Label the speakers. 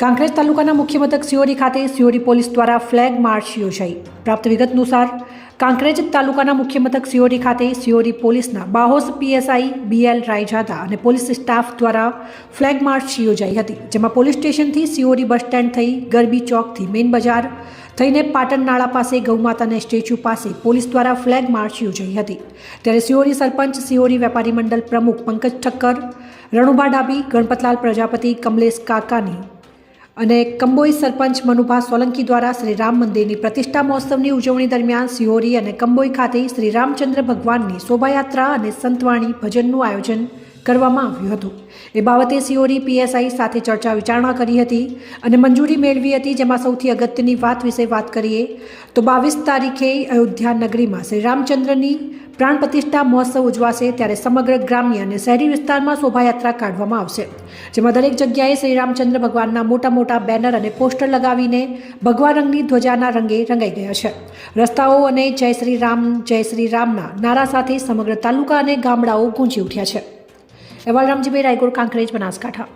Speaker 1: કાંકરેજ તાલુકાના મુખ્ય મથક સિયોરી ખાતે સિયોરી પોલીસ દ્વારા ફ્લેગ માર્ચ યોજાઈ. પ્રાપ્ત વિગત અનુસાર, કાંકરેજ તાલુકાના મુખ્ય મથક સિયોરી ખાતે સિયોરી પોલીસના બાહોસ પીએસઆઈ બીએલ રાયજાદા અને પોલીસ સ્ટાફ દ્વારા ફ્લેગ માર્ચ યોજાઈ હતી, જેમાં પોલીસ સ્ટેશનથી સિયોરી બસ સ્ટેન્ડ થઈ ગરબી ચોકથી મેઇન બજાર થઈને પાટણ નાળા પાસે ગૌમાતાના સ્ટેચ્યુ પાસે પોલીસ દ્વારા ફ્લેગ માર્ચ યોજાઈ હતી. ત્યારે સિયોરી સરપંચ સિયોરી વેપારી મંડળ પ્રમુખ પંકજ ઠક્કર, રણુભા ડાબી ગણપતલાલ પ્રજાપતિ, કમલેશ કાકાની અને કંબોઈ સરપંચ મનુભા સોલંકી દ્વારા શ્રી રામ મંદિરની પ્રતિષ્ઠા મહોત્સવની ઉજવણી દરમિયાન સિહોરી અને કંબોઈ ખાતે શ્રી રામચંદ્ર ભગવાનની શોભાયાત્રા અને સંતવાણી ભજનનું આયોજન કરવામાં આવ્યું હતું. એ બાબતે સીઓડી પીએસઆઈ સાથે ચર્ચા વિચારણા કરી હતી અને મંજૂરી મેળવી હતી, જેમાં સૌથી અગત્યની વાત વિશે વાત કરીએ તો બાવીસ તારીખે અયોધ્યા નગરીમાં શ્રી રામચંદ્રની પ્રાણ પ્રતિષ્ઠા મહોત્સવ ઉજવાશે ત્યારે સમગ્ર ગ્રામ્ય અને શહેરી વિસ્તારમાં શોભાયાત્રા કાઢવામાં આવશે. જેમાં દરેક જગ્યાએ શ્રી રામચંદ્ર ભગવાનના મોટા મોટા બેનર અને પોસ્ટર લગાવીને ભગવા રંગની ધ્વજાના રંગે રંગાઈ ગયા છે. રસ્તાઓ અને જય શ્રી રામ, જય શ્રી રામના નારા સાથે સમગ્ર તાલુકા અને ગામડાઓ ગૂંજી ઉઠ્યા છે. અહેવાલ રામજીભાઈ રાયગોર કાંકરેજ બનાસકાંઠા